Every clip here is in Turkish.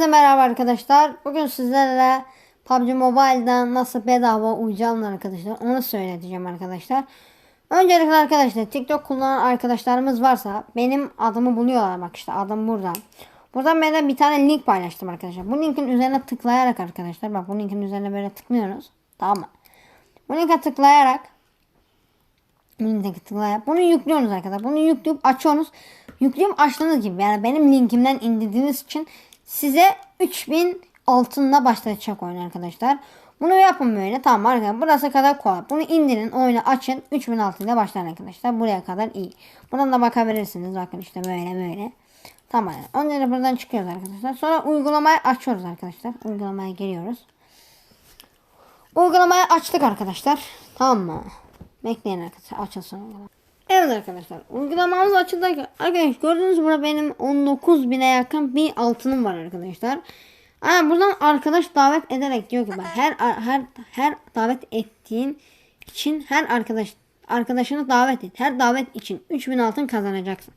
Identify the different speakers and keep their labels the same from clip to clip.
Speaker 1: Hepinize merhaba arkadaşlar. Bugün sizlerle PUBG Mobile'dan nasıl bedava uyacağım arkadaşlar. Onu söyleyeceğim arkadaşlar. Öncelikle arkadaşlar TikTok kullanan arkadaşlarımız varsa benim adımı buluyorlar. Bak işte adım burada. Buradan ben de bir tane link paylaştım arkadaşlar. Bu linkin üzerine tıklayarak arkadaşlar. Bak bu linkin üzerine böyle tıklıyoruz. Tamam mı? Bu linke tıklayarak bu linke tıklayarak bunu yüklüyorsunuz arkadaşlar. Bunu yükleyip açıyorsunuz. Yükleyip açtığınız gibi yani benim linkimden indirdiğiniz için size 3000 altınla başlayacak oyun arkadaşlar. Bunu yapın böyle tamam arkadaşlar. Burası kadar kolay. Bunu indirin oyunu açın. 3000 altıyla başlayın arkadaşlar. Buraya kadar iyi. Buradan da bakabilirsiniz. Bakın işte böyle böyle. Tamam. De buradan çıkıyoruz arkadaşlar. Sonra uygulamayı açıyoruz arkadaşlar. Uygulamaya giriyoruz. Uygulamayı açtık arkadaşlar. Tamam mı? Bekleyin arkadaşlar. Açılsın uygulama. Evet arkadaşlar. Uygulamamız açıldı. Arkadaşlar gördüğünüz burada benim 19 bine yakın bir altınım var arkadaşlar. Ama buradan arkadaş davet ederek diyor ki bak her her her davet ettiğin için her arkadaş arkadaşını davet et. Her davet için 3000 altın kazanacaksın.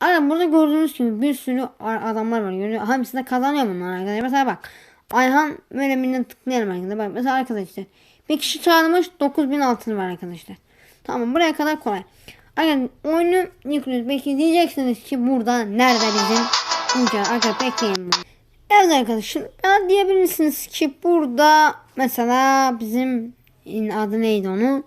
Speaker 1: Ama burada gördüğünüz gibi bir sürü adamlar var. Görüyor. Hamisi de kazanıyor bunlar arkadaşlar. Mesela bak Ayhan böyle birine tıklayalım arkadaşlar. Bak mesela arkadaşlar bir kişi çağırmış 9000 altın var arkadaşlar. Tamam buraya kadar kolay. Arkadaşlar oyunu yüklüyoruz. Belki diyeceksiniz ki burada nerede bizim imkan. Arkadaşlar bekleyin bunu. Evet arkadaşlar ya diyebilirsiniz ki burada mesela bizim adı neydi onu?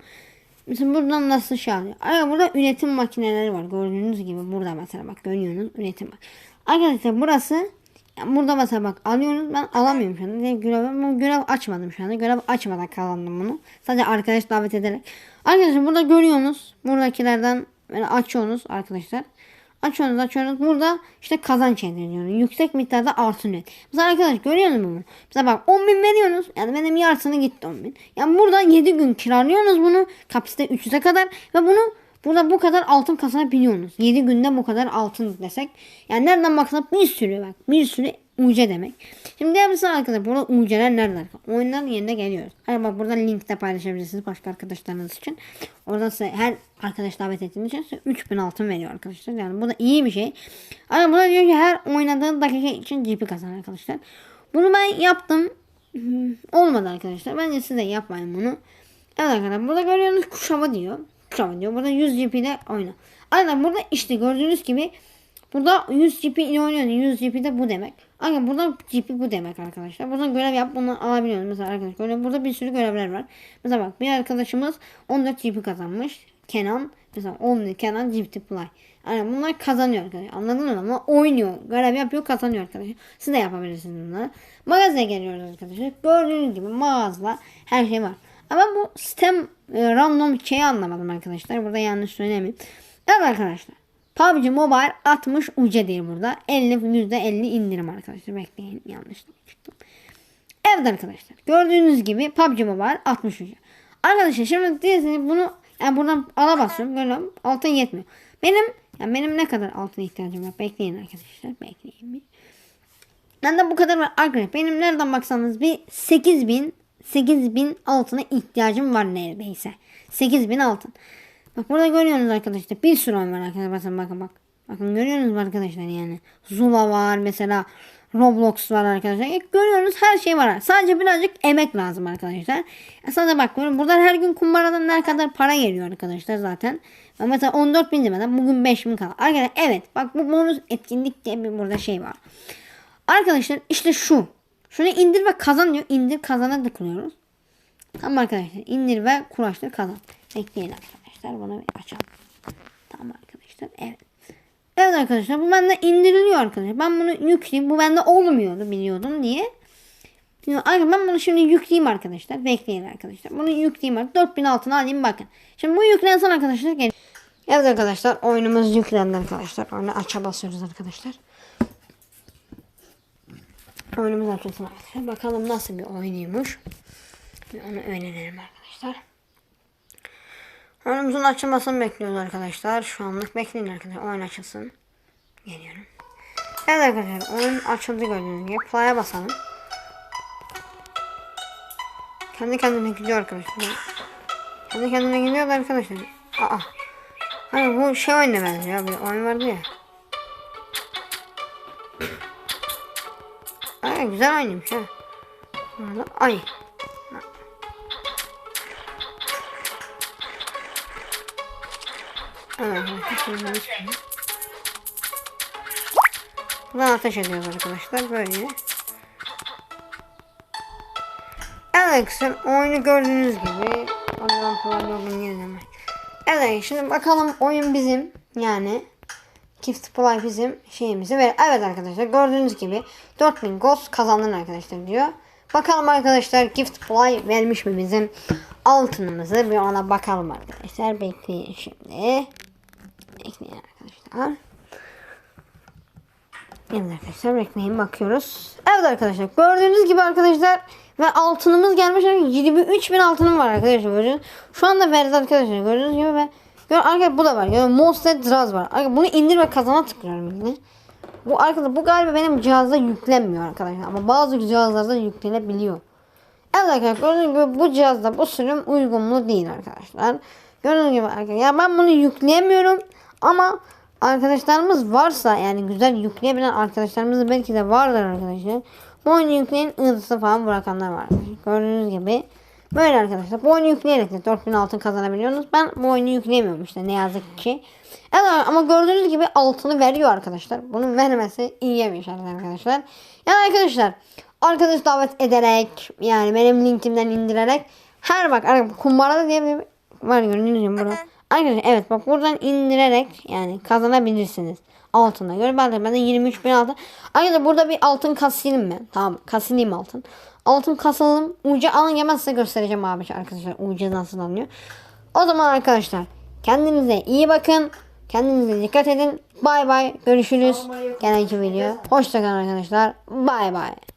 Speaker 1: Mesela buradan nasıl şey alıyor? Arkadaşlar burada üretim makineleri var. Gördüğünüz gibi burada mesela bak görüyorsunuz üretim var. Arkadaşlar burası yani burada mesela bak alıyorsunuz ben alamıyorum şu anda. Görev, ben görev açmadım şu anda. Görev açmadan kazandım bunu. Sadece arkadaş davet ederek. Arkadaşlar burada görüyorsunuz. Buradakilerden böyle açıyorsunuz arkadaşlar. Açıyorsunuz açıyorsunuz. Burada işte kazanç elde ediyorsunuz. Yüksek miktarda artıyor. Mesela arkadaş görüyor musunuz bunu? Mesela bak 10 bin veriyorsunuz. Yani benim yarısını gitti 10 bin. Yani burada 7 gün kiralıyorsunuz bunu. Kapasite 300'e kadar. Ve bunu Burada bu kadar altın kazanabiliyorsunuz. 7 günde bu kadar altın desek. Yani nereden baksan bir sürü bak. Bir sürü UC demek. Şimdi diğer arkadaşlar burada UC'ler nerede? Oyunların yerine geliyoruz. Hani bak burada linkte paylaşabilirsiniz başka arkadaşlarınız için. Orada size her arkadaş davet ettiğiniz için size 3000 altın veriyor arkadaşlar. Yani bu da iyi bir şey. Ama burada diyor ki her oynadığın dakika için GP kazan arkadaşlar. Bunu ben yaptım. Hmm, olmadı arkadaşlar. Bence siz de yapmayın bunu. Evet arkadaşlar burada görüyorsunuz kuşama diyor. Kuşama diyor. Burada 100 GP ile oyna. Aynen burada işte gördüğünüz gibi Burada 100 GP ile oynuyorsun. 100 GP de bu demek. Aynen burada GP bu demek arkadaşlar. Buradan görev yap bunu alabiliyoruz. Mesela arkadaşlar burada bir sürü görevler var. Mesela bak bir arkadaşımız 14 GP kazanmış. Kenan mesela 10 Kenan GP Play. Yani bunlar kazanıyor arkadaşlar. Anladın mı? Ama oynuyor. Görev yapıyor kazanıyor arkadaşlar. Siz de yapabilirsiniz bunları. Mağazaya geliyoruz arkadaşlar. Gördüğünüz gibi mağazada her şey var. Ama bu sistem e, random şeyi anlamadım arkadaşlar. Burada yanlış söylemeyeyim. Evet arkadaşlar. PUBG Mobile 60 UC değil burada. 50 %50 indirim arkadaşlar. Bekleyin yanlış çıktım. Evet arkadaşlar. Gördüğünüz gibi PUBG Mobile 60 UC. Arkadaşlar şimdi diyorsunuz bunu yani buradan ala basıyorum. Görüyorum. Altın yetmiyor. Benim yani benim ne kadar altına ihtiyacım var? Bekleyin arkadaşlar. Bekleyin bir. Ben de bu kadar var. Arkadaşlar benim nereden baksanız bir 8000 8000 altına ihtiyacım var neredeyse. 8000 altın. Bak burada görüyorsunuz arkadaşlar. Bir sürü oyun var arkadaşlar. Bakın bakın bak. Bakın görüyorsunuz arkadaşlar yani. Zula var mesela. Roblox var arkadaşlar. E, görüyorsunuz her şey var. Sadece birazcık emek lazım arkadaşlar. E, sadece bak buradan her gün kumbaradan ne kadar para geliyor arkadaşlar zaten. Mesela 14 bin demeden bugün 5 bin kalır. Arkadaşlar evet bak bu bonus etkinlik diye bir burada şey var. Arkadaşlar işte şu. Şunu indir ve kazan diyor. İndir kazana tıklıyoruz. Tamam arkadaşlar indir ve kuraştır kazan. Bekleyin arkadaşlar. Bunu bir açalım. Tamam arkadaşlar. Evet. Evet arkadaşlar bu bende indiriliyor arkadaşlar. Ben bunu yükleyeyim. Bu bende olmuyordu biliyordum diye. Arkadaşlar ben bunu şimdi yükleyeyim arkadaşlar. Bekleyin arkadaşlar. Bunu yükleyeyim. 4000 altına alayım bakın. Şimdi bu yüklensin arkadaşlar. Evet arkadaşlar oyunumuz yüklendi arkadaşlar. Oyunu aça basıyoruz arkadaşlar. Oyunumuz açılsın arkadaşlar. Bakalım nasıl bir oyunuymuş. Onu öğrenelim arkadaşlar. Oyunumuzun açılmasını bekliyoruz arkadaşlar. Şu anlık bekleyin arkadaşlar. Oyun açılsın. Geliyorum. Evet arkadaşlar oyun açıldı gördüğünüz gibi. Play'a basalım. Kendi kendine gidiyor arkadaşlar. Kendi kendine gidiyor arkadaşlar. Aa. Hani bu şey oyuna benziyor. Bir oyun vardı ya. Ay güzel oynuyormuş ha. Ay. Buradan ateş ediyoruz arkadaşlar böyle. Arkadaşlar oyunu gördüğünüz gibi oradan falan yenileme. Evet şimdi bakalım oyun bizim yani Gift Play bizim şeyimizi ver. Evet arkadaşlar gördüğünüz gibi 4000 ghost kazandın arkadaşlar diyor. Bakalım arkadaşlar Gift Play vermiş mi bizim altınımızı bir ona bakalım arkadaşlar. Bekleyin şimdi. Bekleyin arkadaşlar. Evet arkadaşlar bekleyin bakıyoruz. Evet arkadaşlar gördüğünüz gibi arkadaşlar ve altınımız gelmiş. 23 bin altınım var arkadaşlar. Şu anda verdi arkadaşlar gördüğünüz gibi ve gör arkadaşlar bu da var. Yani Monster Draz var. Arkadaşlar bunu indir ve kazana tıklıyorum yine. Bu arkadaşlar bu galiba benim cihazda yüklenmiyor arkadaşlar ama bazı cihazlarda yüklenebiliyor. Evet arkadaşlar gördüğünüz gibi bu cihazda bu sürüm uygunlu değil arkadaşlar. Gördüğünüz gibi arkadaşlar ya ben bunu yükleyemiyorum ama arkadaşlarımız varsa yani güzel yükleyebilen arkadaşlarımız belki de vardır arkadaşlar. Bu oyunu yükleyin ırzı falan bırakanlar var. Gördüğünüz gibi böyle arkadaşlar. Bu oyunu yükleyerek de 4000 altın kazanabiliyorsunuz. Ben bu oyunu yükleyemiyorum işte ne yazık ki. Evet ama gördüğünüz gibi altını veriyor arkadaşlar. Bunun vermesi iyi bir şey arkadaşlar. Yani arkadaşlar arkadaş davet ederek yani benim linkimden indirerek her bak kumbarada diye bir var gördüğünüz gibi burada. Arkadaşlar evet bak buradan indirerek yani kazanabilirsiniz. Altına göre ben de bende 23 bin altın. Arkadaşlar burada bir altın kasayım ben. Tamam kasayım altın. Altın kasalım. Ucu alın hemen size göstereceğim abi arkadaşlar. Ucu nasıl alınıyor. O zaman arkadaşlar kendinize iyi bakın. Kendinize dikkat edin. Bay bay. Görüşürüz. Genelki video. Hoşçakalın arkadaşlar. Bay bay.